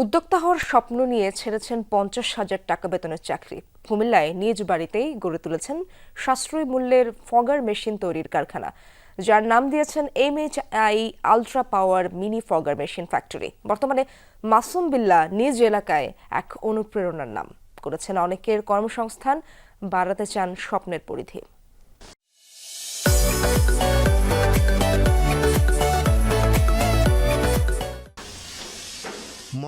উদ্যোক্তা হওয়ার স্বপ্ন নিয়ে ছেড়েছেন পঞ্চাশ হাজার টাকা বেতনের চাকরি। কুমিল্লায় নিজ বাড়িতেই গড়ে তুলেছেন সাশ্রয়ী মূল্যের ফগার মেশিন তৈরির কারখানা, যার নাম দিয়েছেন M H I ultra power mini fogger machine factory. বর্তমানে মাসুম বিল্লা নিজ এলাকায় এক অনুপ্রেরণার নাম করেছেন। অনেকের কর্মসংস্থান বাড়াতে চান স্বপ্নের পরিধি।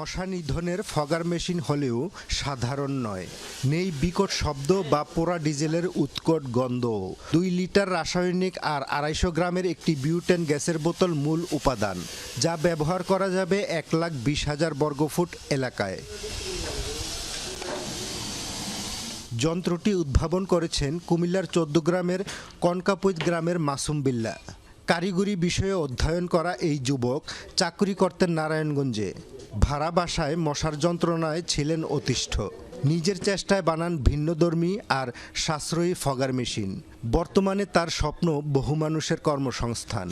মশা নিধনের ফগার মেশিন হলেও সাধারণ নয়। নেই বিকট শব্দ বা পোড়া ডিজেলের উৎকট গন্ধ। দুই লিটার রাসায়নিক আর আড়াইশো গ্রামের একটি বিউটেন গ্যাসের বোতল মূল উপাদান, যা ব্যবহার করা যাবে এক লাখ বিশ হাজার বর্গফুট এলাকায়। যন্ত্রটি উদ্ভাবন করেছেন কুমিল্লার গ্রামের কনকাপুইত গ্রামের মাসুম বিল্লা। কারিগরি বিষয়ে অধ্যয়ন করা এই যুবক চাকরি করতেন নারায়ণগঞ্জে। ভাড়া বাসায় মশার যন্ত্রণায় ছিলেন অতিষ্ঠ। নিজের চেষ্টায় বানান ভিন্নধর্মী আর সাশ্রয়ী ফগার মেশিন। বর্তমানে তার স্বপ্ন বহু মানুষের কর্মসংস্থান।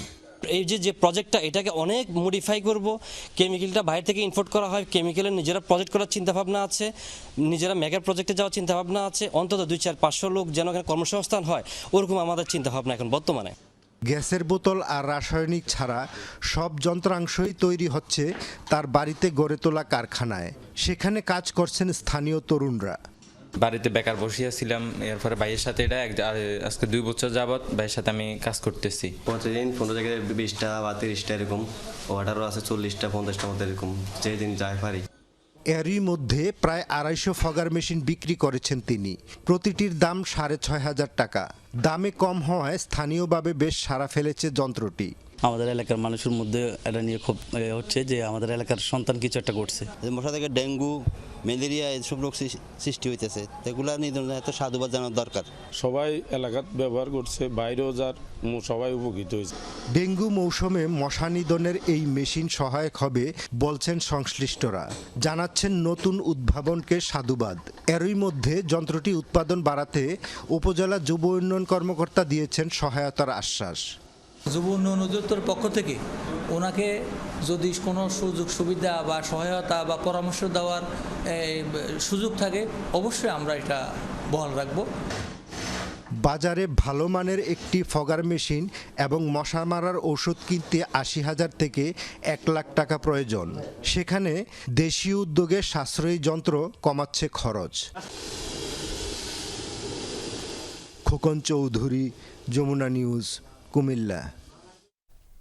এই যে যে প্রজেক্টটা এটাকে অনেক মডিফাই করব। কেমিক্যালটা বাইরে থেকে ইম্পোর্ট করা হয়। কেমিক্যালের নিজেরা প্রজেক্ট করার চিন্তাভাবনা আছে। নিজেরা মেগা প্রজেক্টে যাওয়ার চিন্তাভাবনা আছে। অন্তত দুই, চার, পাঁচশো লোক যেন এখানে কর্মসংস্থান হয়, ওরকম আমাদের চিন্তাভাবনা এখন বর্তমানে। গ্যাসের বোতল আর রাসায়নিক ছাড়া সব যন্ত্রাংশই তৈরি হচ্ছে তার বাড়িতে গড়ে তোলা কারখানায়। সেখানে কাজ করছেন স্থানীয় তরুণরা। বাড়িতে বেকার বসিয়েছিলাম এরপরে ভাইয়ের সাথে এটা এক- আজকে দুই বছর যাবৎ ভাইয়ের সাথে আমি কাজ করতেছি। প্রতিদিন পনেরো জায়গায় বিশটা বা তিরিশটা এরকম অর্ডারও আছে চল্লিশটা পঞ্চাশটা মতো এরকম যেদিন যাই পারি। এরই মধ্যে প্রায় আড়াইশো ফগার মেশিন বিক্রি করেছেন তিনি। প্রতিটির দাম সাড়ে ছয় হাজার টাকা। দামে কম হওয়ায় স্থানীয়ভাবে বেশ সাড়া ফেলেছে যন্ত্রটি। আমাদের এলাকার মানুষের মধ্যে এটা নিয়ে খুব হচ্ছে যে আমাদের এলাকার সন্তান কিছু একটা করছে মশা থেকে ডেঙ্গু ম্যালেরিয়া এইসব রোগ সৃষ্টি হইতেছে। এগুলা নিধনের এত সাধুবাদ জানার দরকার। সবাই এলাকাত ব্যবহার করছে বাইরেও যার সবাই উপকৃত হয়েছে ডেঙ্গু মৌসুমে মশা নিধনের এই মেশিন সহায়ক হবে বলছেন সংশ্লিষ্টরা। জানাচ্ছেন নতুন উদ্ভাবনকে সাধুবাদ। এরই মধ্যে যন্ত্রটি উৎপাদন বাড়াতে উপজেলা যুব উন্নয়ন কর্মকর্তা দিয়েছেন সহায়তার আশ্বাস। যুব উন্নয়ন অধিদপ্তরের পক্ষ থেকে ওনাকে যদি কোনো সুযোগ সুবিধা বা সহায়তা বা পরামর্শ দেওয়ার সুযোগ থাকে, অবশ্যই আমরা এটা বহাল রাখব। বাজারে ভালো মানের একটি ফগার মেশিন এবং মশা মারার ওষুধ কিনতে আশি হাজার থেকে এক লাখ টাকা প্রয়োজন। সেখানে দেশীয় উদ্যোগে সাশ্রয়ী যন্ত্র কমাচ্ছে খরচ। খোকন চৌধুরী, যমুনা নিউজ, কুমিল্লা।